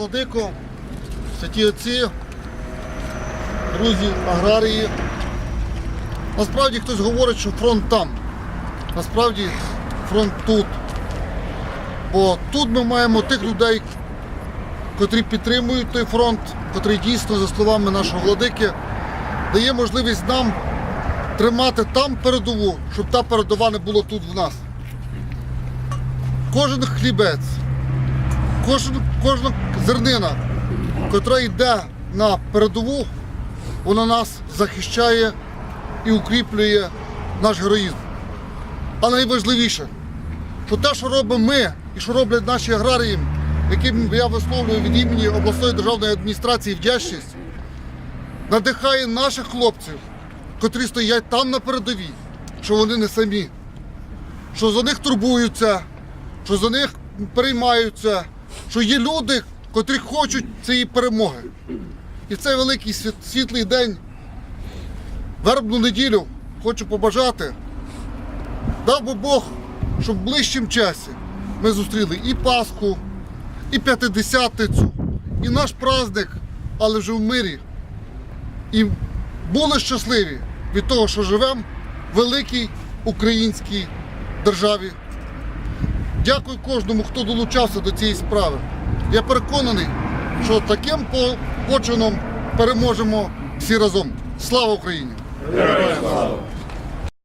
Владико, святі отці, друзі, аграрії. Насправді хтось говорить, що фронт там. Насправді фронт тут. Бо тут ми маємо тих людей, котрі підтримують той фронт, котрий дійсно, за словами нашого владики, дає можливість нам тримати там передову, щоб та передова не було тут в нас. Кожен хлібець, кожен, кожна зернина, котра йде на передову, вона нас захищає і укріплює наш героїзм. А найважливіше, що те, що робимо ми і що роблять наші аграрії, яким я висловлюю від імені обласної державної адміністрації вдячність, надихає наших хлопців, котрі стоять там на передовій, що вони не самі, що за них турбуються, що за них переймаються, що є люди, котрі хочуть цієї перемоги. І в цей великий світлий день, вербну неділю, хочу побажати, дав би Бог, щоб в ближчим часі ми зустріли і Пасху, і П'ятидесятницю, і наш праздник, але вже в мирі. І були щасливі від того, що живемо в великій українській державі. Дякую кожному, хто долучався до цієї справи. Я переконаний, що таким почином переможемо всі разом. Слава Україні! Героям слава!